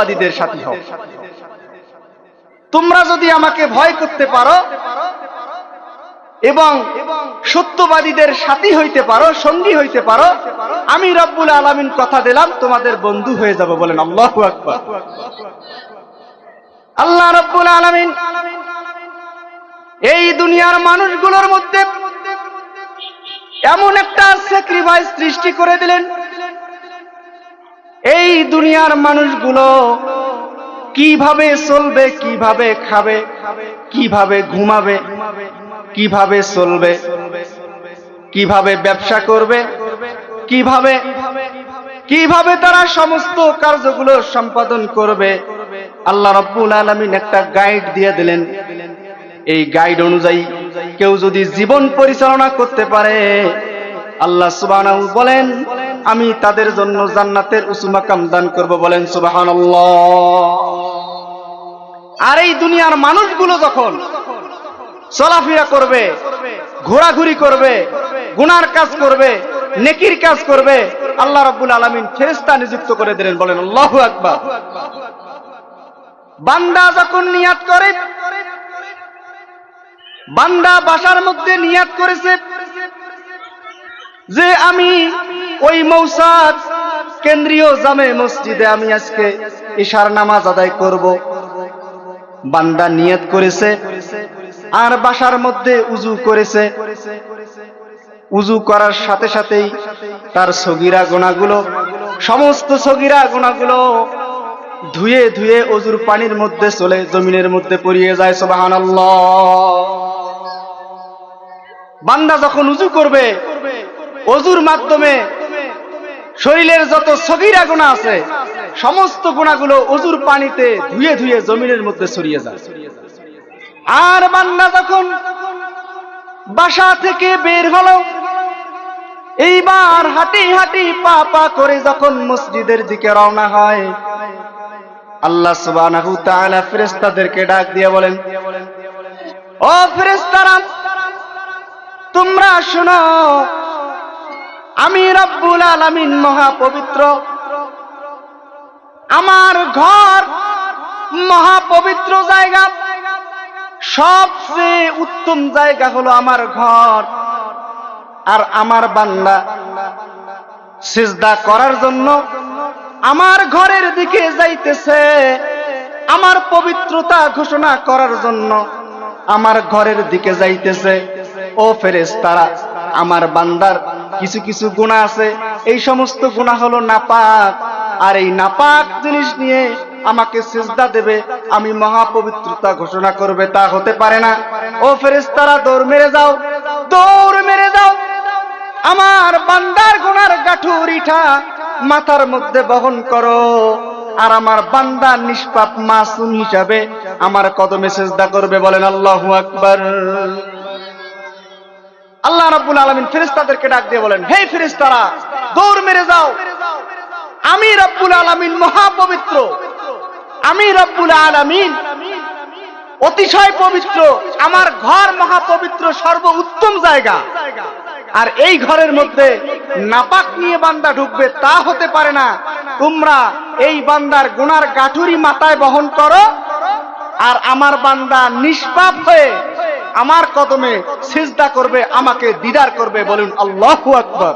সত্যবাদীদের সাথী হও। তোমরা যদি আমাকে ভয় করতে পারো এবং সত্যবাদীদের সাথী হইতে পারো, সঙ্গী হইতে পারো, আমি রব্বুল আলামিন কথা দিলাম, তোমাদের বন্ধু হয়ে যাব বলেন আল্লাহু আল্লাহ রব্বুল আলামিন এই দুনিয়ার মানুষগুলোর মধ্যে এমন একটা স্যাক্রিফাইস সৃষ্টি করে দিলেন দুনিয়ার মানুষগুলো কীভাবে চলবে, কীভাবে খাবে, কীভাবে ঘুমাবে, কীভাবে চলবে, কীভাবে ব্যবসা করবে, কীভাবে কীভাবে তারা সমস্ত কার্যগুলো সম্পাদন করবে। আল্লাহ রব্বুল আলমিন একটা গাইড দিয়ে দিলেন। এই গাইড অনুযায়ী কেউ যদি জীবন পরিচালনা করতে পারে, আল্লাহ বলেন আমি তাদের জন্য জান্নাতের উঁচু মাকাম দান করব বলেন সুবাহান আর এই দুনিয়ার মানুষগুলো যখন চলাফেরা করবে, ঘোরাঘুরি করবে, গুনার কাজ করবে, নেকির কাজ করবে, আল্লাহ রব্বুল আলমিন ফেরেস্তা নিযুক্ত করে দিলেন বলেন আল্লাহু আকবার। বান্দা যখন নিয়াত করে, বান্দা বাসার মধ্যে নিয়াত করেছে যে আমি ওই মৌসাদ কেন্দ্রীয় জামে মসজিদে আমি আজকে ইশার নামাজ আদায় করব। বান্দা নিয়ত করেছে, আর বাসার মধ্যে উজু করেছে। উজু করার সাথে সাথেই তার সগিরা গোনাগুলো, সমস্ত সগিরা গোনাগুলো ধুয়ে ধুয়ে অজুর পানির মধ্যে চলে, জমিনের মধ্যে পড়িয়ে যায় সোবাহান বান্দা যখন উজু করবে, অজুর মাধ্যমে শরীরের যত সগিরা গুণা আছে, সমস্ত গুণাগুলো অজুর পানিতে ধুয়ে ধুয়ে জমিনের মধ্যে ছড়িয়ে যায়। আর বান্দা যখন বাসা থেকে বের হলো, এইবার হাঁটি হাঁটি পা পা করে যখন মসজিদের দিকে রওনা হয়, আল্লাহ সুবহানাহু তাআলা ডাক দিয়ে বলেন, ও ফেরেশতারা, তোমরা শোনো আমি রব্বুল আলামিন মহা পবিত্র আমার ঘর মহাপবিত্র জায়গা। সবচেয়ে উত্তম জায়গা হলো আমার ঘর। আর আমার বান্দা সিজদা করার জন্য আমার ঘরের দিকে যাইতেছে। আমার পবিত্রতা ঘোষণা করার জন্য আমার ঘরের দিকে যাইতেছে। ও ফেরেস তারা আমার বান্দার কিছু কিছু গুণা আছে। এই সমস্ত গুণা হলো নাপাক। আর এই নাপাক জিনিস নিয়ে আমাকে সিজদা দেবে, আমি মহাপবিত্রতা ঘোষণা করবে, তা হতে পারে না। ও ফেরেস্তারা দৌড় মেরে যাও, দৌড় মেরে যাও। আমার বান্দার গুনার গাঠুরিঠা মাথার মধ্যে বহন করো। আর আমার বান্দা নিষ্পাপ মাসুম হিসাবে আমার কদমে সেজদা করবে, বলেন আল্লাহু আকবার। আল্লাহ রাব্বুল আলামিন ফেরেশতাদেরকে ডাক দিয়ে বলেন, হে ফেরেশতারা, দৌড় মেরে যাও। আমি রব্বুল আলামিন মহাপবিত্র। আমি রব্বুল আলামিন অতিশয় পবিত্র। আমার ঘর মহাপবিত্র সর্ব উত্তম জায়গা। আর এই ঘরের মধ্যে নাপাক নিয়ে বান্দা ঢুকবে, তা হতে পারে না। তোমরা এই বান্দার গুনার গাঠুরি মাথায় বহন করো। আর আমার বান্দা নিষ্পাপ হয়ে আমার কদমে সিজদা করবে আমাকে দিদার করবে বলুন আল্লাহু আকবার।